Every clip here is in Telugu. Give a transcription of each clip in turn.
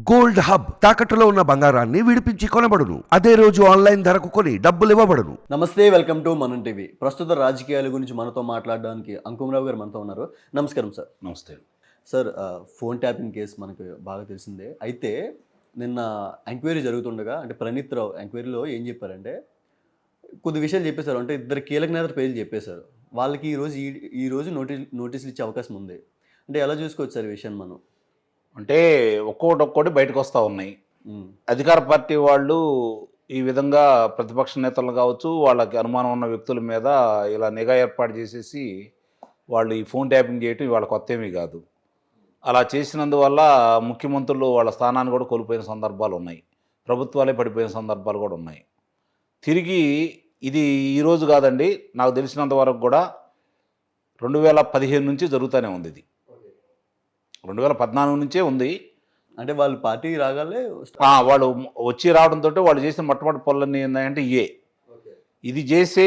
గోల్డ్ హబ్ తాకట్టులో ఉన్న బంగారాన్ని విడిపించి కొనబడును. అదే రోజు ఆన్లైన్ ధరకు కొని డబ్బులు ఇవ్వబడును. నమస్తే వెల్కమ్ టు మనం టీవీ. ప్రస్తుత రాజకీయాల గురించి మనతో మాట్లాడడానికి అంకుమరావు గారు మనతో ఉన్నారు. నమస్కారం సార్. నమస్తే. సార్ ఫోన్ ట్యాపింగ్ కేసు మనకు బాగా తెలిసిందే. అయితే నిన్న ఎంక్వైరీ జరుగుతుండగా అంటే ప్రణీత్ రావు ఎంక్వైరీలో ఏం చెప్పారంటే కొద్ది విషయాలు చెప్పేశారు. అంటే ఇద్దరు కీలక నేతల పేర్లు చెప్పేశారు. వాళ్ళకి ఈ రోజు ఈ- ఈ రోజు నోటీస్ నోటీసులు ఇచ్చే అవకాశం ఉంది. అంటే ఎలా చూసుకోవచ్చు సార్ ఈ విషయం మనం? అంటే ఒక్కొక్కటి ఒక్కొక్కటి బయటకు వస్తూ ఉన్నాయి అధికార పార్టీ వాళ్ళు ఈ విధంగా ప్రతిపక్ష నేతలు కావచ్చు వాళ్ళకి అనుమానం ఉన్న వ్యక్తుల మీద ఇలా నిఘా ఏర్పాటు చేసేసి వాళ్ళు ఈ ఫోన్ ట్యాపింగ్ చేయటం వాళ్ళ కొత్త ఏమీ కాదు. అలా చేసినందువల్ల ముఖ్యమంత్రులు వాళ్ళ స్థానాన్ని కూడా కోల్పోయిన సందర్భాలు ఉన్నాయి. ప్రభుత్వాలే పడిపోయిన సందర్భాలు కూడా ఉన్నాయి. తిరిగి ఇది ఈరోజు కాదండి నాకు తెలిసినంత వరకు కూడా రెండు వేల పదిహేను నుంచి జరుగుతూనే ఉంది ఇది. రెండు వేల పద్నాలుగు నుంచే ఉంది. అంటే వాళ్ళు పార్టీ రాగానే ఆ, వాళ్ళు వచ్చి రావడంతో వాళ్ళు చేసిన మొట్టమొదటి పనులన్నీ ఏంటంటే ఇయే. ఇది చేసే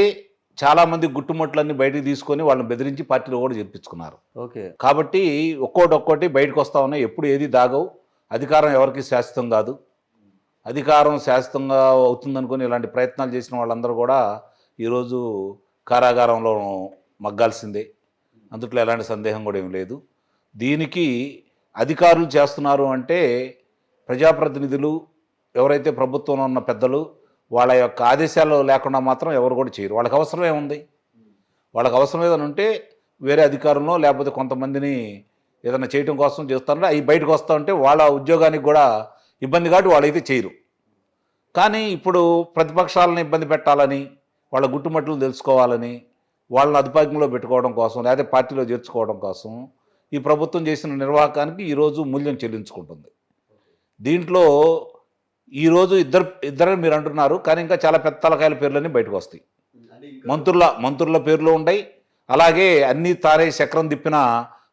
చాలామంది గుట్టుముట్లన్నీ బయటకు తీసుకొని వాళ్ళని బెదిరించి పార్టీలో కూడా చేర్పించుకున్నారు. ఓకే. కాబట్టి ఒక్కోటి ఒక్కోటి బయటకు వస్తా ఉన్నాయి. ఎప్పుడు ఏది దాగవు. అధికారం ఎవరికి శాశ్వతం కాదు. అధికారం శాశ్వతంగా అవుతుందనుకొని ఇలాంటి ప్రయత్నాలు చేసిన వాళ్ళందరూ కూడా ఈరోజు కారాగారంలో మగ్గాల్సిందే. అందుట్లో ఎలాంటి సందేహం కూడా ఏం లేదు. దీనికి అధికారులు చేస్తున్నారు అంటే ప్రజాప్రతినిధులు ఎవరైతే ప్రభుత్వంలో ఉన్న పెద్దలు వాళ్ళ యొక్క ఆదేశాలు లేకుండా మాత్రం ఎవరు కూడా చేయరు. వాళ్ళకి అవసరం ఏముంది? వాళ్ళకి అవసరం ఏదైనా ఉంటే వేరే అధికారంలో లేకపోతే కొంతమందిని ఏదైనా చేయటం కోసం చేస్తారంటే అవి బయటకు వస్తూ ఉంటే వాళ్ళ ఉద్యోగానికి కూడా ఇబ్బంది కాబట్టి వాళ్ళైతే చేయరు. కానీ ఇప్పుడు ప్రతిపక్షాలను ఇబ్బంది పెట్టాలని వాళ్ళ గుట్టుమట్లు తెలుసుకోవాలని వాళ్ళని అధిపాకంలో పెట్టుకోవడం కోసం లేదా పార్టీలో చేర్చుకోవడం కోసం ఈ ప్రభుత్వం చేసిన నిర్వాహకానికి ఈరోజు మూల్యం చెల్లించుకుంటుంది. దీంట్లో ఈరోజు ఇద్దరు ఇద్దరు మీరు అంటున్నారు కానీ ఇంకా చాలా పెద్ద తలకాయల పేర్లన్నీ బయటకు వస్తాయి. మంత్రుల మంత్రుల పేర్లు ఉంటాయి అలాగే అన్ని తారే చక్రం తిప్పిన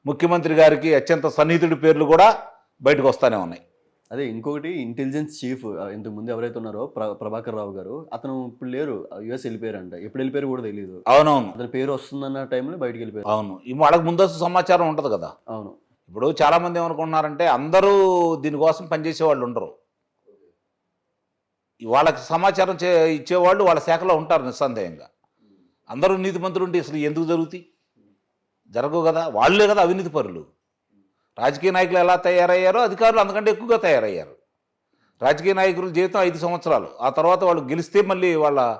ముఖ్యమంత్రి గారికి అత్యంత సన్నిహితుడి పేర్లు కూడా బయటకు వస్తానే ఉన్నాయి. అదే ఇంకొకటి ఇంటెలిజెన్స్ చీఫ్ ఆ, ఇంతకు ముందు ఎవరైతే ఉన్నారో ప్ర- ప్రభాకర్ రావు గారు అతను ఇప్పుడు లేరు. యుఎస్ వెళ్ళిపోయారంట. ఎప్పుడు వెళ్ళిపోయారు కూడా తెలియదు అవునవును. అతని పేరు వస్తుందన్న టైంలో బయటికి వెళ్ళిపోయారు. అవును. వాళ్ళకి ముందస్తు సమాచారం ఉంటుంది కదా. అవును. ఇప్పుడు చాలామంది ఏమనుకుంటున్నారంటే అందరూ దీనికోసం పనిచేసే వాళ్ళు ఉండరు. వాళ్ళకి సమాచారం చే ఇచ్చేవాళ్ళు వాళ్ళ శాఖలో ఉంటారు నిస్సందేహంగా. అందరూ నీతి మంత్రులు ఉంటే అసలు ఎందుకు జరుగుతాయి? జరగవు కదా. వాళ్ళే కదా అవినీతి పరులు. రాజకీయ నాయకులు ఎలా తయారయ్యారో అధికారులు అంతకంటే ఎక్కువగా తయారయ్యారు. రాజకీయ నాయకుల జీవితం ఐదు సంవత్సరాలు. ఆ తర్వాత వాళ్ళు గెలిస్తే మళ్ళీ వాళ్ళ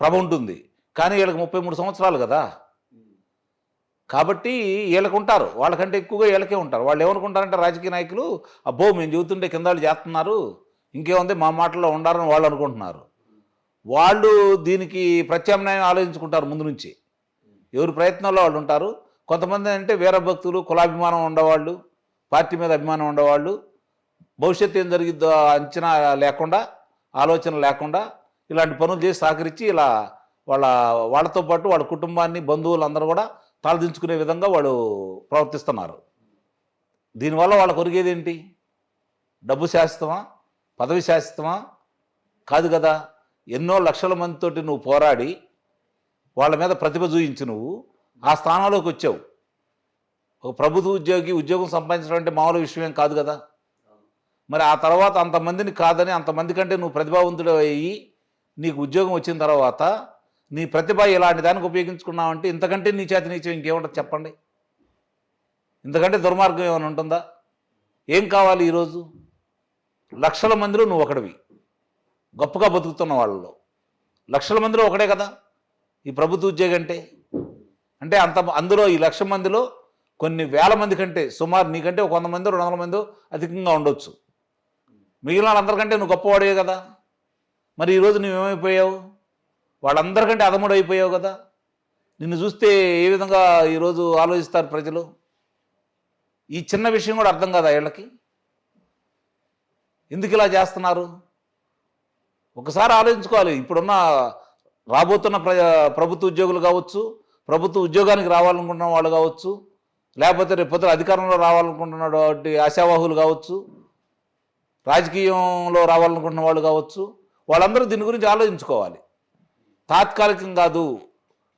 ప్రభ ఉంటుంది. కానీ వీళ్ళకి ముప్పై మూడు సంవత్సరాలు కదా. కాబట్టి వీళ్ళకి ఉంటారు. వాళ్ళకంటే ఎక్కువగా వీళ్ళకే ఉంటారు. వాళ్ళు ఏమనుకుంటారంటే రాజకీయ నాయకులు అబ్బో మేము చెబుతుంటే కింద వాళ్ళు చేస్తున్నారు ఇంకేముంది మా మాటల్లో ఉండాలని వాళ్ళు అనుకుంటున్నారు. వాళ్ళు దీనికి ప్రత్యామ్నాయం ఆలోచించుకుంటారు ముందు నుంచి. ఎవరి ప్రయత్నంలో వాళ్ళు ఉంటారు. కొంతమంది అంటే వీరభక్తులు కులాభిమానం ఉండేవాళ్ళు పార్టీ మీద అభిమానం ఉండేవాళ్ళు. భవిష్యత్తు ఏం జరిగిద్దో అంచనా లేకుండా ఆలోచన లేకుండా ఇలాంటి పనులు చేసి సహకరించి ఇలా వాళ్ళ వాళ్ళతో పాటు వాళ్ళ కుటుంబాన్ని బంధువులందరూ కూడా తలదించుకునే విధంగా వాళ్ళు ప్రవర్తిస్తున్నారు. దీనివల్ల వాళ్ళ కొరిగేది ఏంటి? డబ్బు శాశ్వతమా? పదవి శాశ్వతమా? కాదు కదా. ఎన్నో లక్షల మందితోటి నువ్వు పోరాడి వాళ్ళ మీద ప్రతిభ చూయించి నువ్వు ఆ స్థానంలోకి వచ్చావు. ఒక ప్రభుత్వ ఉద్యోగి ఉద్యోగం సంపాదించడం అంటే మామూలు విషయం కాదు కదా? మరి ఆ తర్వాత అంతమందిని కాదని అంతమంది కంటే నువ్వు ప్రతిభావంతుడు అయ్యి నీకు ఉద్యోగం వచ్చిన తర్వాత నీ ప్రతిభ ఇలాంటి దానికి ఉపయోగించుకున్నావంటే ఇంతకంటే నీ చేతి నీచం ఇంకేముంటుంది చెప్పండి? ఇంతకంటే దుర్మార్గం ఏమైనా ఉంటుందా? ఏం కావాలి ఈరోజు? లక్షల మందిలో నువ్వు ఒకడివి. గొప్పగా బతుకుతున్న వాళ్ళలో. లక్షల మందిలో ఒకడే కదా? ఈ ప్రభుత్వ ఉద్యోగం అంటే? అంటే అంత అందులో ఈ లక్ష మందిలో కొన్ని వేల మంది కంటే సుమారు నీకంటే ఒక వంద మంది రెండు వందల మంది అధికంగా ఉండొచ్చు. మిగిలిన వాళ్ళందరికంటే నువ్వు గొప్పవాడే కదా. మరి ఈరోజు నువ్వేమైపోయావు? వాళ్ళందరికంటే అదముడు అయిపోయావు కదా. నిన్ను చూస్తే ఏ విధంగా ఈరోజు ఆలోచిస్తారు ప్రజలు? ఈ చిన్న విషయం కూడా అర్థం కాదా వీళ్ళకి? ఎందుకు ఇలా చేస్తున్నారు? ఒకసారి ఆలోచించుకోవాలి. ఇప్పుడున్న రాబోతున్న ప్ర ప్రభుత్వ ఉద్యోగులు కావచ్చు ప్రభుత్వ ఉద్యోగానికి రావాలనుకుంటున్న వాళ్ళు కావచ్చు లేకపోతే రేపు పొద్దున అధికారంలో రావాలనుకుంటున్నటువంటి ఆశావాహులు కావచ్చు రాజకీయంలో రావాలనుకుంటున్న వాళ్ళు కావచ్చు వాళ్ళందరూ దీని గురించి ఆలోచించుకోవాలి. తాత్కాలికం కాదు.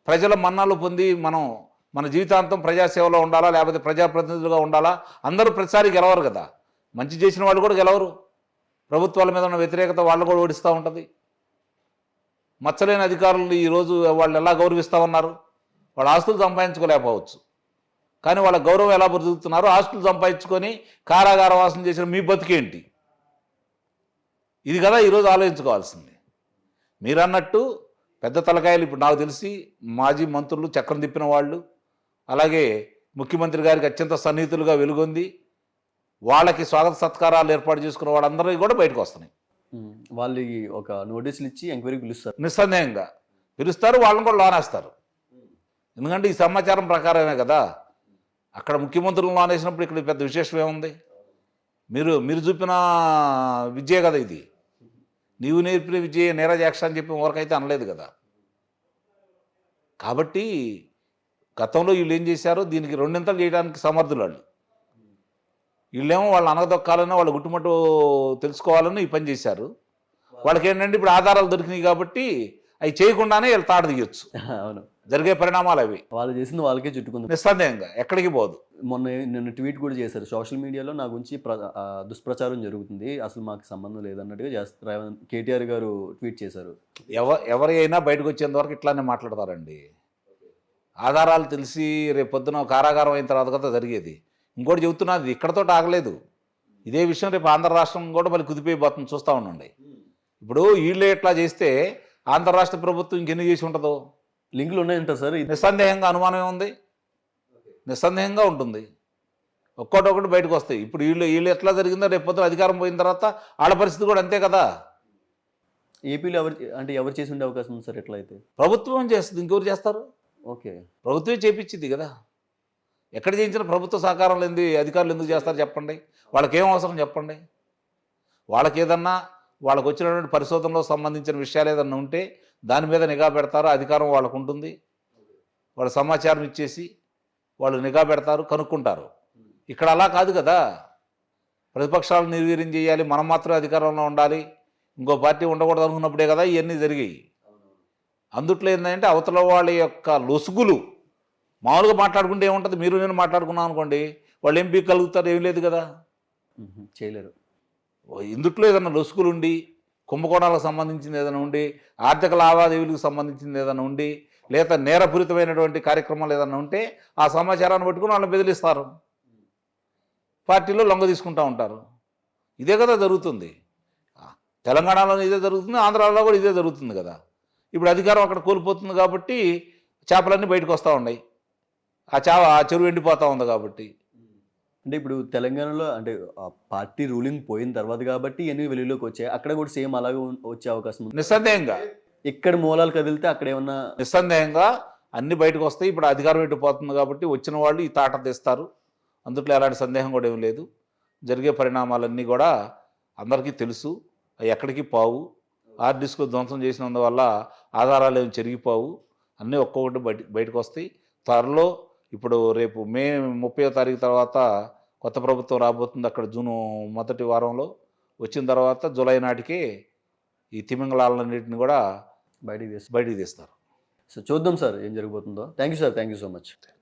ప్రజల మన్నాలు పొంది మనం మన జీవితాంతం ప్రజాసేవలో ఉండాలా లేకపోతే ప్రజాప్రతినిధులుగా ఉండాలా? అందరూ ప్రతిసారి గెలవరు కదా. మంచి చేసిన వాళ్ళు కూడా గెలవరు. ప్రభుత్వాల మీద ఉన్న వ్యతిరేకత వాళ్ళు కూడా ఓడిస్తూ ఉంటుంది. మచ్చలేని అధికారులు ఈరోజు వాళ్ళు ఎలా గౌరవిస్తూ ఉన్నారు వాళ్ళ ఆస్తులు సంపాదించుకోలేకపోవచ్చు. కానీ వాళ్ళ గౌరవం ఎలా బ్రతుకుతున్నారు ఆస్తులు సంపాదించుకొని కారాగార వాసన చేసిన మీ బతికేంటి? ఇది కదా ఈరోజు ఆలోచించుకోవాల్సింది. మీరు అన్నట్టు పెద్ద తలకాయలు ఇప్పుడు నాకు తెలిసి మాజీ మంత్రులు చక్రం తిప్పిన వాళ్ళు అలాగే ముఖ్యమంత్రి గారికి అత్యంత సన్నిహితులుగా వెలుగొంది వాళ్ళకి స్వాగత సత్కారాలు ఏర్పాటు చేసుకున్న వాళ్ళందరికీ కూడా బయటకు వస్తున్నాయి. ఉమ్, వాళ్ళకి ఒక నోటీసులు ఇచ్చి ఎంక్వైరీ పిలుస్తారు. నిస్సందేహంగా పిలుస్తారు వాళ్ళని కూడా లోనేస్తారు. ఎందుకంటే ఈ సమాచారం ప్రకారమే కదా? అక్కడ ముఖ్యమంత్రులు ఆనేసినప్పుడు ఇక్కడ పెద్ద విశేషం ఏముంది? మీరు మీరు చూపిన విద్యే కదా ఇది. నీవు నేర్పిన విద్య నీరజాక్ష అని చెప్పి వరకైతే అనలేదు కదా. కాబట్టి గతంలో వీళ్ళు ఏం చేశారో? దీనికి రెండింతలు చేయడానికి సమర్థులు వాళ్ళు. వీళ్ళేమో వాళ్ళు అనగదొక్కాలని వాళ్ళ గుట్టుమట్టు తెలుసుకోవాలని ఈ పని చేశారు. వాళ్ళకి ఏంటంటే ఇప్పుడు ఆధారాలు దొరికినాయి కాబట్టి అవి చేయకుండానే వీళ్ళు తాట అవును. జరిగే పరిణామాలు అవి వాళ్ళు చేసింది వాళ్ళకే చుట్టుకుంది. నిస్సందేహంగా ఎక్కడికి పోదు. మొన్న నిన్న ట్వీట్ కూడా చేశారు. సోషల్ మీడియాలో నా గురించి దుష్ప్రచారం జరుగుతుంది. అసలు మాకు సంబంధం లేదన్నట్టుగా చేస్తారు కేటీఆర్ గారు ట్వీట్ చేశారు. ఎవ ఎవరి అయినా బయటకు వచ్చేంత వరకు ఇట్లానే మాట్లాడతారండి. ఆధారాలు తెలిసి రేపు పొద్దున కారాగారం అయిన తర్వాత కదా జరిగేది. ఇంకోటి చెబుతున్నది ఇక్కడతో ఆగలేదు. ఇదే విషయం రేపు ఆంధ్ర రాష్ట్రం కూడా మళ్ళీ కుదిపోయిపోతుంది చూస్తూ ఉండండి. ఇప్పుడు వీళ్ళే ఇట్లా చేస్తే ఆంధ్ర రాష్ట్ర ప్రభుత్వం ఇంకెన్ని చేసి ఉంటుందో? లింకులు ఉన్నాయంట సార్ నిస్సందేహంగా అనుమానం ఉంది. నిస్సందేహంగా ఉంటుంది. ఒక్కొక్కటి బయటకు వస్తాయి ఇప్పుడు వీళ్ళు వీళ్ళు ఎట్లా జరిగిందో రేపు పొద్దున అధికారం పోయిన తర్వాత వాళ్ళ పరిస్థితి కూడా అంతే కదా. ఏపీలో ఎవరు అంటే ఎవరు చేసి ఉండే అవకాశం ఉంది సార్ ఎట్లా అయితే ప్రభుత్వం చేస్తుంది. ఇంకెవరు చేస్తారు? ఓకే. ప్రభుత్వమే చేపించింది కదా. ఎక్కడ చేయించిన ప్రభుత్వ సహకారం లేని అధికారులు ఎందుకు చేస్తారు చెప్పండి. వాళ్ళకి ఏం అవసరం చెప్పండి. వాళ్ళకి ఏదన్నా వాళ్ళకి వచ్చినటువంటి పరిశోధనలో సంబంధించిన విషయాలు ఏదన్నా ఉంటే దాని మీద నిఘా పెడతారు? అధికారం వాళ్ళకు ఉంటుంది వాళ్ళు సమాచారం ఇచ్చేసి వాళ్ళు నిఘా పెడతారు కనుక్కుంటారు. ఇక్కడ అలా కాదు కదా. ప్రతిపక్షాలు నిర్వీర్యం చేయాలి మనం మాత్రమే అధికారంలో ఉండాలి. ఇంకో పార్టీ ఉండకూడదు అనుకున్నప్పుడే కదా ఇవన్నీ జరిగాయి. అందుట్లో ఏంటంటే అవతల వాళ్ళ యొక్క లొసుగులు మామూలుగా మాట్లాడుకుంటే ఏముంటుంది? మీరు నేను మాట్లాడుకున్నాం అనుకోండి వాళ్ళు ఏం పీకగలుగుతారు ఏం లేదు కదా. చేయలేరు. ఇందుట్లో ఏదైనా లొసుగులు ఉండి కుంభకోణాలకు సంబంధించింది ఏదైనా ఉండి ఆర్థిక లావాదేవీలకు సంబంధించింది ఏదైనా ఉండి లేదా నేరపూరితమైనటువంటి కార్యక్రమాలు ఏదైనా ఉంటే ఆ సమాచారాన్ని పట్టుకుని వాళ్ళని బెదిలిస్తారు పార్టీలో లొంగ తీసుకుంటూ ఉంటారు. ఇదే కదా జరుగుతుంది. తెలంగాణలోనే తెలంగాణలో ఇదే జరుగుతుంది ఆంధ్రాలో కూడా ఇదే జరుగుతుంది కదా. ఇప్పుడు అధికారం అక్కడ కోల్పోతుంది కాబట్టి చేపలన్నీ బయటకు వస్తూ ఉన్నాయి. ఆ చేప ఆ చెరువు ఎండిపోతూ ఉంది కాబట్టి. అంటే ఇప్పుడు తెలంగాణలో అంటే ఆ పార్టీ రూలింగ్ పోయిన తర్వాత కాబట్టి ఎన్ని వెలుగులోకి వచ్చాయి. అక్కడ కూడా సేమ్ అలాగే వచ్చే అవకాశం ఉంది. నిస్సందేహంగా. ఎక్కడ మూలాలు కదిలితే అక్కడ ఏమన్నా నిస్సందేహంగా అన్ని బయటకు వస్తాయి. ఇప్పుడు అధికారం ఎట్టిపోతుంది కాబట్టి వచ్చిన వాళ్ళు ఈ తాట తెస్తారు. అందుట్లో ఎలాంటి సందేహం కూడా ఏం లేదు. జరిగే పరిణామాలన్నీ కూడా అందరికీ తెలుసు. అవి ఎక్కడికి పావు. హార్డ్ డిస్క్ ధ్వంసం చేసినందువల్ల ఆధారాలు ఏమి చెరిగిపోవు. అన్నీ ఒక్కొక్కటి బయట బయటకు వస్తాయి. త్వరలో ఇప్పుడు రేపు మే ముప్పై తారీఖు తర్వాత కొత్త ప్రభుత్వం రాబోతుంది అక్కడ జూన్ మొదటి వారంలో. వచ్చిన తర్వాత జూలై నాటికే ఈ తిమింగళాలన్నింటిని కూడా బయటికి తీస్తారు. బయటికి తీస్తారు. సో చూద్దాం సార్ ఏం జరగబోతుందో. Thank you sir. Thank you so much.